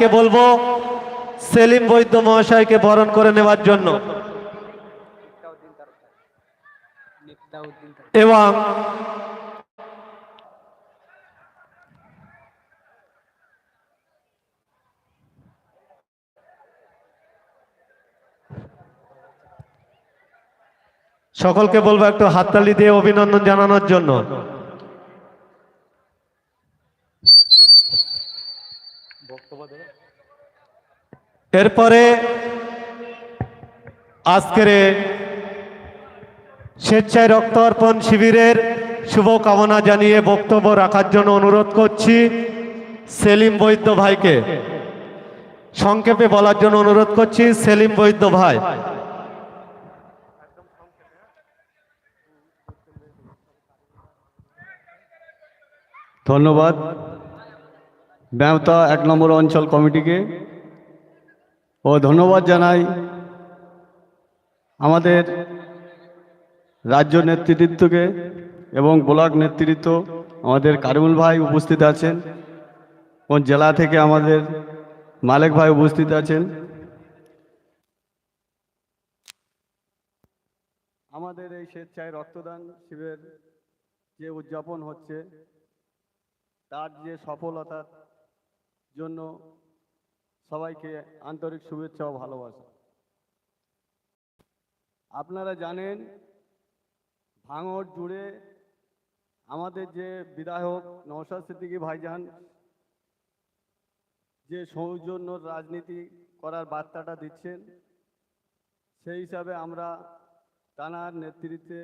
ভাইকে বলব? সেলিম বৈদ্য মহাশয়কে বরণ করে নেওয়ার জন্য। এবং সকলকে বলব একটু হাততালি দিয়ে অভিনন্দন জানানোর জন্য। এরপরে আজকের স্বেচ্ছায় রক্ত অর্পণ শিবিরের শুভ কামনা জানিয়ে বক্তব্য রাখার জন্য অনুরোধ করছি সেলিম বৈদ্য ভাইকে। সংক্ষেপে বলার জন্য অনুরোধ করছি সেলিম বৈদ্য ভাই। ধন্যবাদ। ব্যামতা এক নম্বর অঞ্চল কমিটিকে। ও ধন্যবাদ জানাই আমাদের রাজ্য নেতৃত্বকে এবং ব্লক নেতৃত্ব আমাদের কারিমুল ভাই উপস্থিত আছেন ও জেলা থেকে আমাদের মালেক ভাই উপস্থিত আছেন। আমাদের এই স্বেচ্ছায় রক্তদান শিবির যে উদযাপন হচ্ছে, তার যে সফলতার জন্য সবাইকে আন্তরিক শুভেচ্ছা ও ভালোবাসা। আপনারা জানেন ভাঙর জুড়ে আমাদের যে বিধায়ক নওশাদ সিদ্দিকী ভাইজান, যে সৌজন্য রাজনীতি করার বার্তাটা দিচ্ছেন, সেই হিসাবে আমরা তানার নেতৃত্বে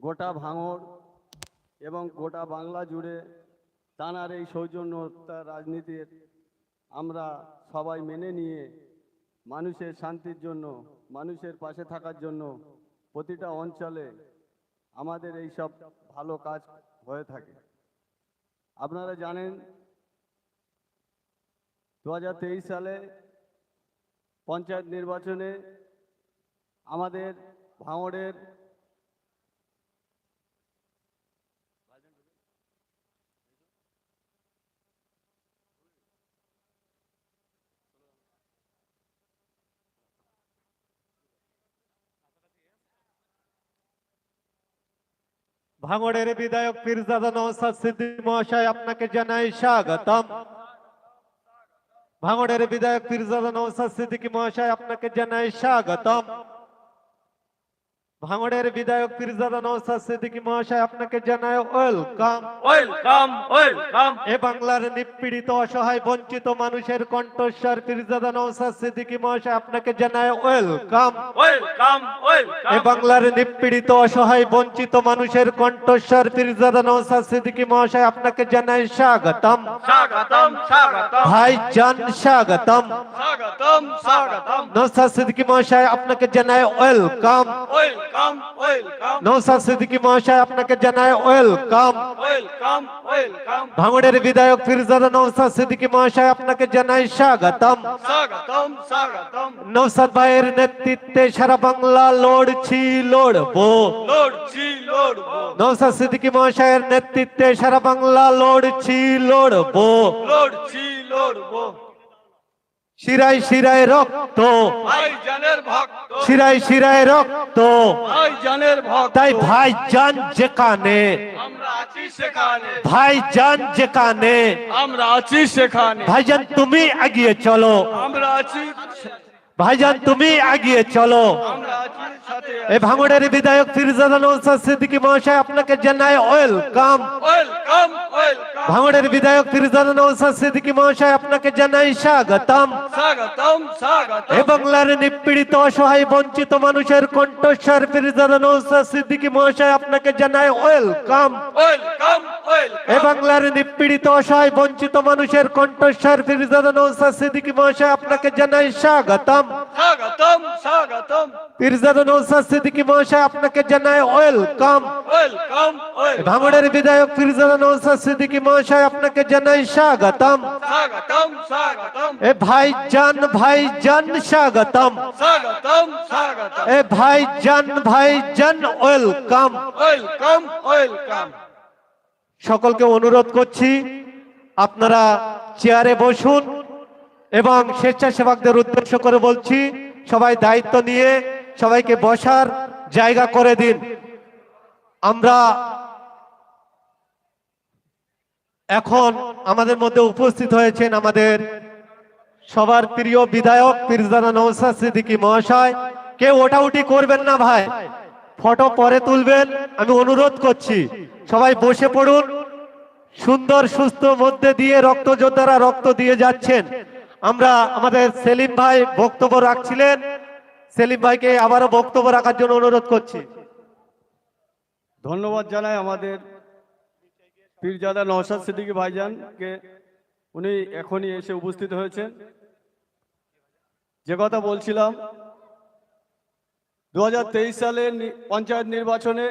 গোটা ভাঙর এবং গোটা বাংলা জুড়ে তানার এই সৌজন্যতা রাজনীতির আমরা সবাই মেনে নিয়ে মানুষের শান্তির জন্য, মানুষের পাশে থাকার জন্য প্রতিটা অঞ্চলে আমাদের এই সব ভালো কাজ হয়ে থাকে। আপনারা জানেন দু হাজার তেইশ সালে পঞ্চায়েত নির্বাচনে আমাদের ভাঙড়ের ভাঙড়ের বিধায়ক পীরজাদা নওসাদ সিদ্দিক মহাশয়, আপনাকে জানাই স্বাগতম। ভাঙড়ের বিধায়ক পীরজাদা নওসাদ সিদ্দিকী মহাশয়, আপনাকে জানাই স্বাগতম। ভাঙড়ের বিধায়ক পীরজাদা নওসাদ সিদ্দিকী মহাশয় আপনাকে জানায় ওয়েলকাম। Welcome welcome. এ বাংলার নিপীড়িত অসহায় বঞ্চিত মানুষের কণ্ঠস্বর পীরজাদা নওসাদ সিদ্দিকী মহাশয় আপনাকে জানায় ওয়েলকাম। Welcome welcome. এ বাংলার নিপীড়িত অসহায় বঞ্চিত মানুষের কণ্ঠস্বর পীরজাদা নওসাদ সিদ্দিকী মহাশয় আপনাকে জানায় স্বাগতম। স্বাগতম স্বাগতম। ভাই জান স্বাগতম। স্বাগতম স্বাগতম। নওসাদ সিদ্দিকী মহাশয় আপনাকে জানায় ওয়েলকাম। ওয়েলকাম। নওসাদ সিদ্দিকী মহাশয় আপনাকে জানায় ওয়েলকাম ভাঙড়ের বিধায়ক ফিরজাদা নওসাদ সিদ্দিকী মহাশয় আপনাকে জানাই স্বাগতম। স্বাগতম স্বাগতম. নওসাদ ভাইয়ের নেতৃত্বে সারা বাংলা লড়ছি লড়বো। নওসাদ সিদ্দিকী মহাশয়ের নেতৃত্বে সারা বাংলা লড়ছি লড়বো। লড়ছি লড়বো। শিরায় শিরায় রক্ত। ভাই শিরায় শিরায় রক্ত। ভাই তাই ভাই যান যেখানে। ভাই যান যেখানে। আমরা আছি সেখানে। ভাইজান তুমি এগিয়ে চলো। আমরা আছি ভাইজান তুমি এগিয়ে চলো। আমরা আছি এই ভাঙড়ের বিধায়ক ফিরজাদা নৌসাদ সিদ্দিকী মহাশয় আপনাকে জানায় ওয়েলকাম। Welcome welcome. ভাঙড়ের বিধায়ক ফিরজাদা নৌসাদ সিদ্দিকী মহাশয় আপনাকে জানাই স্বাগতম। স্বাগতম স্বাগতম। এ বাংলার নিপীড়িত অসহায় বঞ্চিত মানুষের কণ্ঠস্বর ফিরজাদা নৌসাদ সিদ্দিকী মহাশয় আপনাকে জানায় ওয়েলকাম। ওয়েলকাম এ ওয়েলকাম বাংলার নিপীড়িত অসহায় বঞ্চিত মানুষের কণ্ঠস্বর ফিরজাদা নৌসাদ সিদ্দিকী মহাশয় আপনাকে জানাই স্বাগতম। স্বাগতম স্বাগতম। ফিরজাদা নৌসাদ সিদ্দিকী মহাশয় আপনাকে জানায় ওয়েলকাম ওয়েলকাম ভাঙড়ের বিধায়ক ফিরজাদা সিদ্দিকী মহাশয় আপনাকে জানাই স্বাগতম। স্বাগতম স্বাগতম। এ ভাই জান ভাই জান স্বাগতম। স্বাগতম স্বাগতম। এ ভাই জান ভাই জান ওয়েলকাম ওয়েলকাম ওয়েলকাম সকলকে অনুরোধ করছি আপনারা চেয়ারে বসুন এবং স্বেচ্ছাসেবকদের উদ্দেশ্য করে বলছি সবাই দায়িত্ব নিয়ে সবাইকে বসার জায়গা করে দিন। আমরা এখন আমাদের মধ্যে উপস্থিত হয়েছেন আমাদের সবার প্রিয় বিধায়ক পীরজাদা নৌসাদ সিদ্দিকী মহাশয়। কেউ ওঠাউঠি করবেন না ভাই। ফটো পরে তুলবেন, আমি অনুরোধ করছি। সবাই বসে পড়ুন। সুন্দর, সুস্থ মধ্যে দিয়ে রক্ত যোদ্ধারা রক্ত দিয়ে যাচ্ছেন। আমরা আমাদের সেলিম ভাই বক্তব্য রাখছিলেন। সেলিম ভাইকে আবারও বক্তব্য রাখার জন্য অনুরোধ করছি। ধন্যবাদ জানাই আমাদের পীরজাদা নওশাদ সিদ্দিকী ভাইজানকে। উনি এখনই এসে উপস্থিত হয়েছেন। যে কথা বলছিলাম দু হাজার তেইশ সালের পঞ্চায়েত নির্বাচনে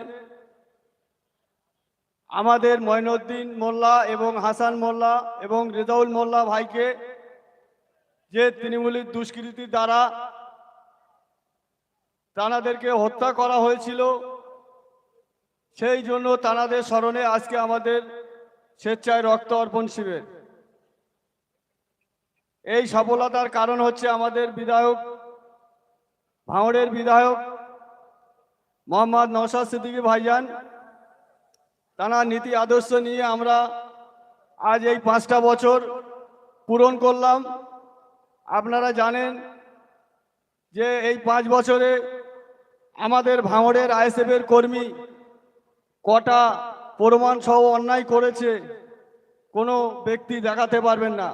আমাদের ময়নুদ্দিন মোল্লা এবং হাসান মোল্লা এবং রেজাউল মোল্লা ভাইকে যে তৃণমূলের দুষ্কৃতি দ্বারা তানাদেরকে হত্যা করা হয়েছিল। সেই জন্য তানাদের স্মরণে আজকে আমাদের স্বেচ্ছায় রক্ত অর্পণ শিবির। এই সফলতার কারণ হচ্ছে আমাদের বিধায়ক, ভাঙড়ের বিধায়ক মোহাম্মদ নওশাদ সিদ্দিকী ভাইজান। তানার নীতি আদর্শ নিয়ে আমরা আজ এই পাঁচটা বছর পূরণ করলাম। আপনারা জানেন যে এই পাঁচ বছরে আমাদের ভাঙড়ের আইএসএফের কর্মী কটা প্রমাণ সহ অন্যায় করেছে, কোনো ব্যক্তি দেখাতে পারবেন না।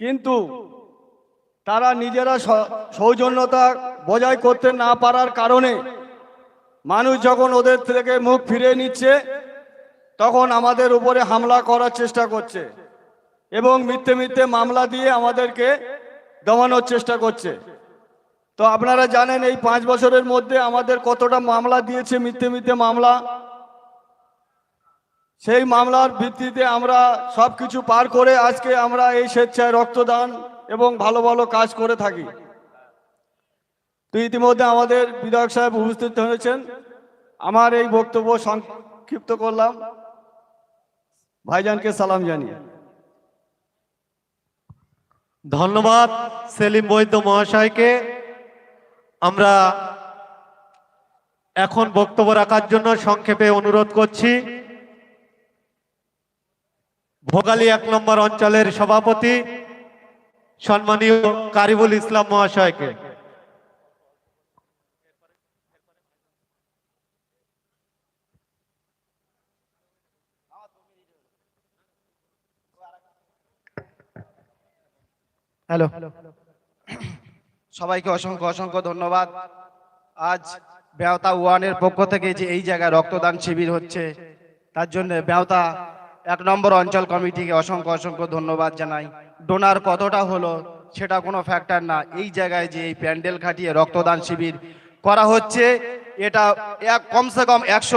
কিন্তু তারা নিজেরা সৌজন্যতা বজায় করতে না পারার কারণে মানুষ যখন ওদের থেকে মুখ ফিরিয়ে নিচ্ছে, তখন আমাদের উপরে হামলা করার চেষ্টা করছে এবং মিথ্যে মিথ্যে মামলা দিয়ে আমাদেরকে দমানোর চেষ্টা করছে। তো আপনারা জানেন এই পাঁচ বছরের মধ্যে আমাদের কতটা মামলা দিয়েছে মিথ্যে মিথ্যে মামলা? সেই মামলার ভিত্তিতে আমরা সব কিছু পার করে আজকে আমরা এই স্বেচ্ছায় রক্তদান এবং ভালো ভালো কাজ করে থাকি। তো ইতিমধ্যে আমাদের বিধায়ক সাহেব উপস্থিত হয়েছেন। আমার এই বক্তব্য সংক্ষিপ্ত করলাম। ভাইজানকে সালাম জানিয়ে। ধন্যবাদ সেলিম বৈদ্য মহাশয়কে। আমরা এখন বক্তব্য রাখার জন্য সংক্ষেপে অনুরোধ করছি। ভোগালী এক নম্বর অঞ্চলের সভাপতি সম্মানীয় কারিবুল ইসলাম মহাশয়কে। হ্যালো। সবাইকে অসংখ্য অসংখ্য ধন্যবাদ। আজ বেওতা ওয়ানের পক্ষ থেকে যে এই জায়গায় রক্তদান শিবির হচ্ছে, তার জন্য বেওতা এক নম্বর অঞ্চল কমিটিকে অসংখ্য অসংখ্য ধন্যবাদ জানাই। ডোনার কতটা হলো সেটা কোনো ফ্যাক্টর না, এই জায়গায় যে এই প্যান্ডেল খাটিয়ে রক্তদান শিবির করা হচ্ছে, এটা এক, কমসে কম একশো